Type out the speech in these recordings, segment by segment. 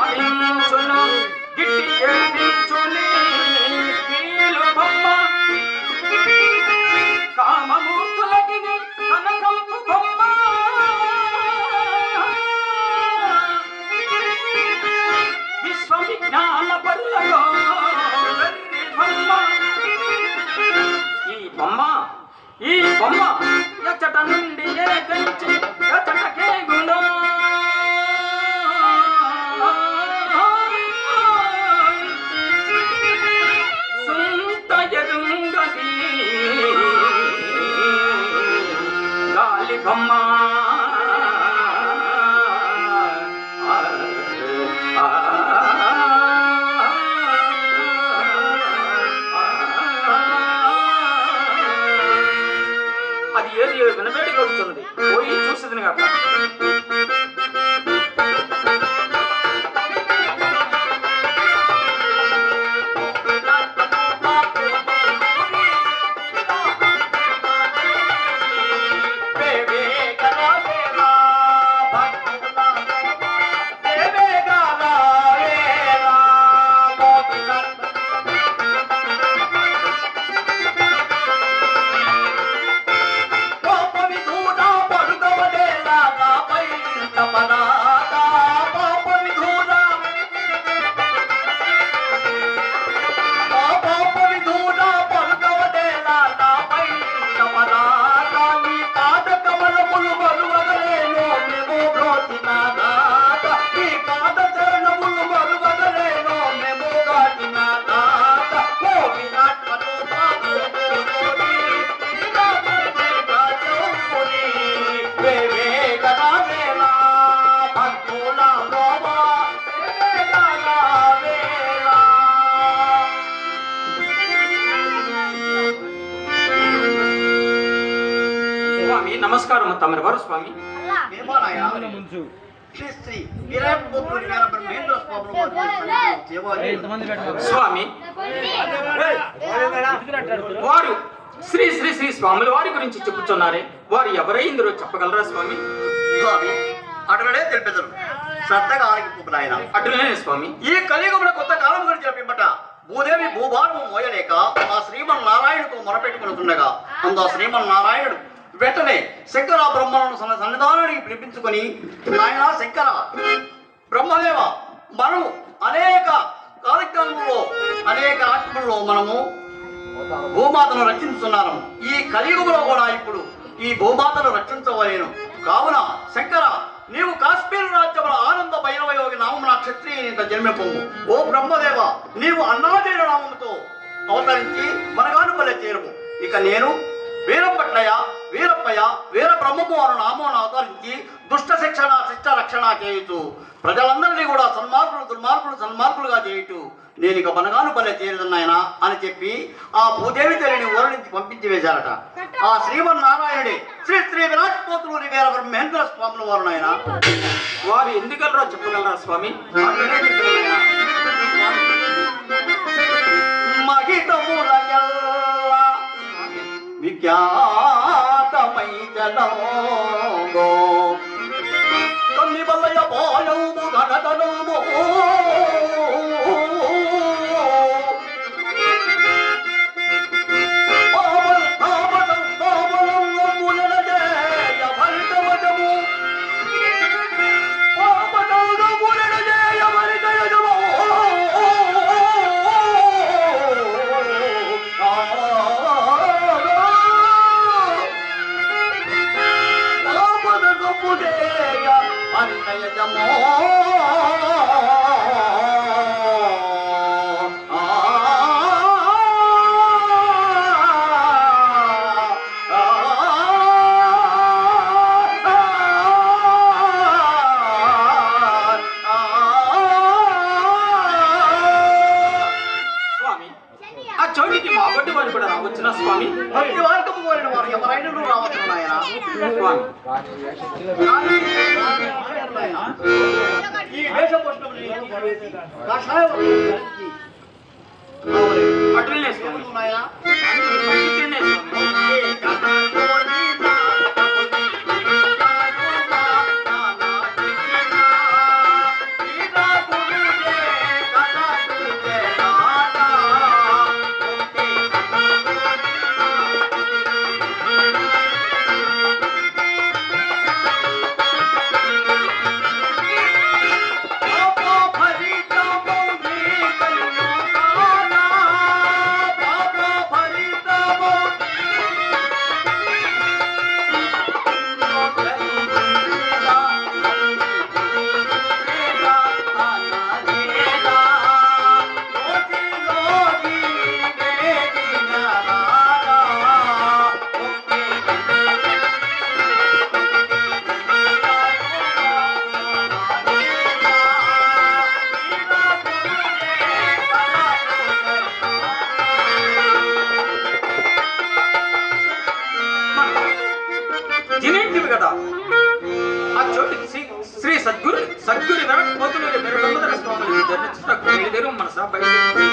మెట్టి గిట్టి ఏడించుని కామమూర్తులకి కనకంపు బొమ్మ. విశ్వవిజ్ఞాన పరులలో ఈ బొమ్మ ఈ బొమ్మ ఎచ్చట నుండి ఏ ব্রহ্মা। దేవాలయం. స్వామి. వారు శ్రీ శ్రీ శ్రీ స్వాముల వారి గురించి చెప్పుచున్నారే. వారు ఎవరైందరో చెప్పగలరా స్వామి? స్వామి అటువడే తెలిపెదరు శ్రద్ధగా ఆలకింపు నాయన. అటులనే స్వామి. ఈ కలియుగముల కొత్త కాలం గురించి చెప్పిమ్మట భూదేవి భూభారము మోయలేక ఆ శ్రీమన్ నారాయణుతో మొరపెట్టుకునుతుండగా అందు ఆ శ్రీమన్ నారాయణుడు వెంటనే శంకర బ్రహ్మలను సన్న సన్నిధానానికి పిలిపించుకొని నాయన శంకర బ్రహ్మదేవ మనము అనేక కార్యక్రమంలో అనేక రాష్ట్రంలో మనము భూమాతను రక్షించుతున్నాను ఈ కలియుగంలో కూడా ఇప్పుడు ఈ భూమాతను రక్షించవలేను. కావున శంకర నీవు కాశ్మీర్ రాజ్యముల ఆనంద భైరవయోగి నామమున క్షత్రియ జన్మింపము ఓ బ్రహ్మదేవ నీవు అన్నాదేవ నామముతో అవతరించి మనగానుపల్లె చేరుము. ఇక నేను వీరప్పయ్య వీర నామమును అవతరించి దుష్ట శిక్షణ శిక్ష రక్షణ చేయుచు. ప్రజలందరినీ కూడా సన్మార్గులు దుర్మార్గులు సన్మార్గులుగా చేయుచు. నేను ఇక మనగాను పల్లె చేరుతున్నాయన అని చెప్పి ఆ భూదేవి తల్లిని ఊర నుంచి పంపించి వేశారట. ఆ శ్రీమన్నారాయణుడి శ్రీ శ్రీ విరాట్ పోతులూరి వీర బ్రహ్మేంద్ర స్వాముల వారు నాయన. వారు ఎందుకలరో చెప్పగలరా స్వామి? మహితములయల్లా విఖ్యాతమై జనమో కొన్ని బల్లయ పాయము ఈ వేషభూషణం కషాయం అటులనే చోటికి శ్రీ సద్గురు సద్గురు విరాట్ పోతులూరి మెరుగమ్మదర స్వామిని దర్శించడానికి బయలుదేరు మనసా బయలుదేరు.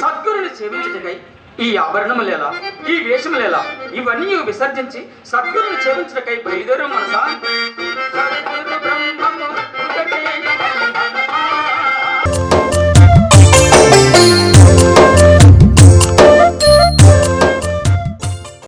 సద్గురుని సేవించుటకై ఈ ఆభరణములేలా ఈ వేషములేలా ఇవన్నీ విసర్జించి సద్గురుని సేవించుటకై బయలుదేరు మనసా. బ్రహ్మ